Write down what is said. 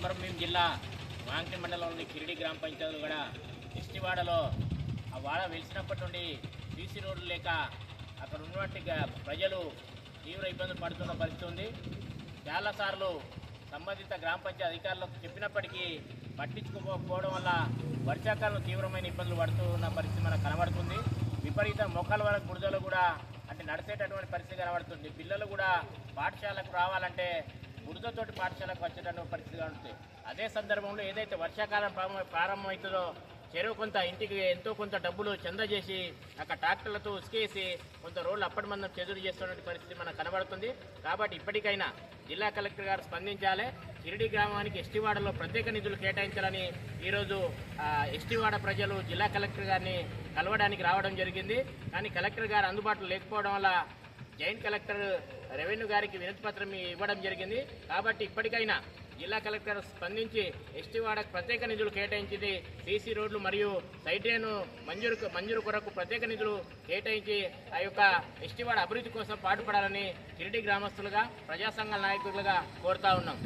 కొమరంభీం జిల్లా వాంకి మండలంలోని కిరిడి గ్రామ పంచాయతీలు కూడా ఎస్టివాడలో ఆ వాడ వెలిసినప్పటి నుండి సీసీ రోడ్లు లేక అక్కడ ఉన్నటువంటి ప్రజలు తీవ్ర ఇబ్బందులు పడుతున్న పరిస్థితి ఉంది. చాలాసార్లు సంబంధిత గ్రామ పంచాయతీ అధికారులకు చెప్పినప్పటికీ పట్టించుకోకపోవడం వల్ల వర్షాకాలంలో తీవ్రమైన ఇబ్బందులు పడుతూ ఉన్న పరిస్థితి మనకు కనబడుతుంది. విపరీత మొక్కల వరకు బురదలు కూడా అంటే నడిచేటటువంటి పరిస్థితి కనబడుతుంది. పిల్లలు కూడా పాఠశాలకు రావాలంటే బురదతోటి పాఠశాలకు వచ్చేటువంటి పరిస్థితిగా ఉంటుంది అదే సందర్భంలో ఏదైతే వర్షాకాలం ప్రారంభ ప్రారంభమవుతుందో చెరువు కొంత ఇంటికి ఎంతో కొంత డబ్బులు చెందజేసి చేసి అక్కడ ట్రాక్టర్లతో ఉసుకేసి కొంత రోడ్లు అప్పటి మందం చెదురు చేస్తున్నటువంటి పరిస్థితి మనకు కనబడుతుంది. కాబట్టి ఇప్పటికైనా జిల్లా కలెక్టర్ గారు స్పందించాలి. షిరిడి గ్రామానికి ఎస్టీవాడలో ప్రత్యేక నిధులు కేటాయించాలని ఈరోజు ఎస్టీవాడ ప్రజలు జిల్లా కలెక్టర్ గారిని కలవడానికి రావడం జరిగింది. కానీ కలెక్టర్ గారు అందుబాటులో లేకపోవడం వల్ల జాయింట్ కలెక్టర్ రెవెన్యూ గారికి వినతి పత్రం ఇవ్వడం జరిగింది. కాబట్టి ఇప్పటికైనా జిల్లా కలెక్టర్ స్పందించి ఎస్టీవాడకు ప్రత్యేక నిధులు కేటాయించింది. సీసీ రోడ్లు మరియు సైడ్ మంజూరు మంజూరు కొరకు ప్రత్యేక నిధులు కేటాయించి ఆ యొక్క ఎస్టీవాడ అభివృద్ధి కోసం పాటుపడాలని కిరిటి గ్రామస్తులుగా ప్రజా సంఘాల నాయకులుగా కోరుతా ఉన్నాం.